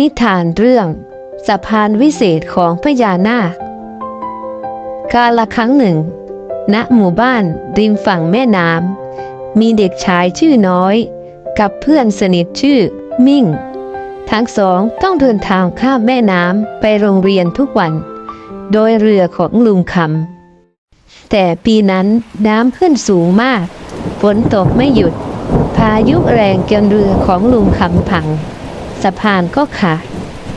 นิทานเรื่อง สะพานวิเศษของพญานาค กาละครั้งหนึ่ง ณหมู่บ้านริมฝั่งแม่น้ำมีเด็กชายชื่อน้อย กับเพื่อนสนิทชื่อมิ่ง ทั้งสองต้องเดินทางข้ามแม่น้ำไปโรงเรียนทุกวัน โดยเรือของลุงคำแต่ปีนั้นน้ำขึ้นสูงมาก ฝนตกไม่หยุด พายุแรงจนเรือของลุงคำพัง สะพานก็ขาด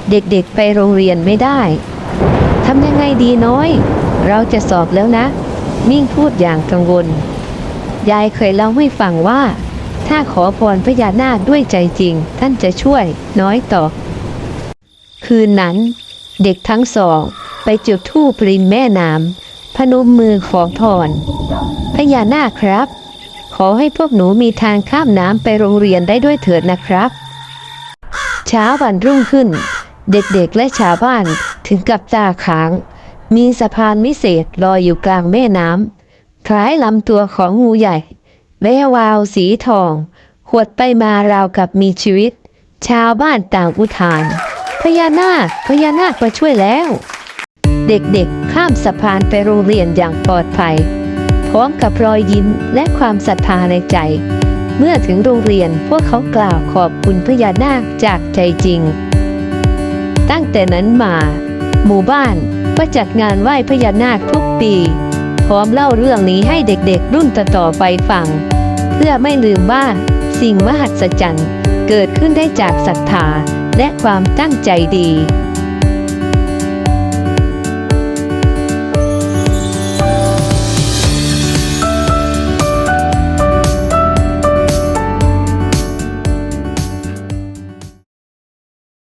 เด็กๆไปโรงเรียนไม่ได้ ทำยังไงดีน้อย เราจะสอบแล้วนะ มิ่งพูดอย่างกังวล ยายเคยเล่าให้ฟังว่า ถ้าขอพรพญานาคด้วยใจจริง ท่านจะช่วยน้อยตอบคืนนั้น เด็กทั้งสอง ไปจุดธูปริมแม่น้ำพนมมือขอพรพญานาคครับขอให้พวกหนูมีทางข้ามน้ำไปโรงเรียนได้ด้วยเถิดนะครับ เช้าวันรุ่งขึ้น เด็กๆและชาวบ้านถึงกับตาค้าง มีสะพานวิเศษลอยอยู่กลางแม่น้ำคล้ายลำตัวของงูใหญ่แวววาวสีทองหวดไปมาราวกับมีชีวิต ชาวบ้านต่างอุทาน พญานาคพญานาคมาช่วยแล้ว เด็กๆข้ามสะพานไปโรงเรียนอย่างปลอดภัย พร้อมกับรอยยิ้มและความศรัทธาในใจ เมื่อถึงโรงเรียนพวกเขากล่าวขอบคุณพญานาคจากใจจริง ตั้งแต่นั้นมา หมู่บ้านก็จัดงานไหว้พญานาคทุกปี พร้อมเล่าเรื่องนี้ให้เด็กๆ รุ่นต่อๆไปฟัง เพื่อไม่ลืมว่า สิ่งมหัศจรรย์เกิดขึ้นได้จากศรัทธาและความตั้งใจดี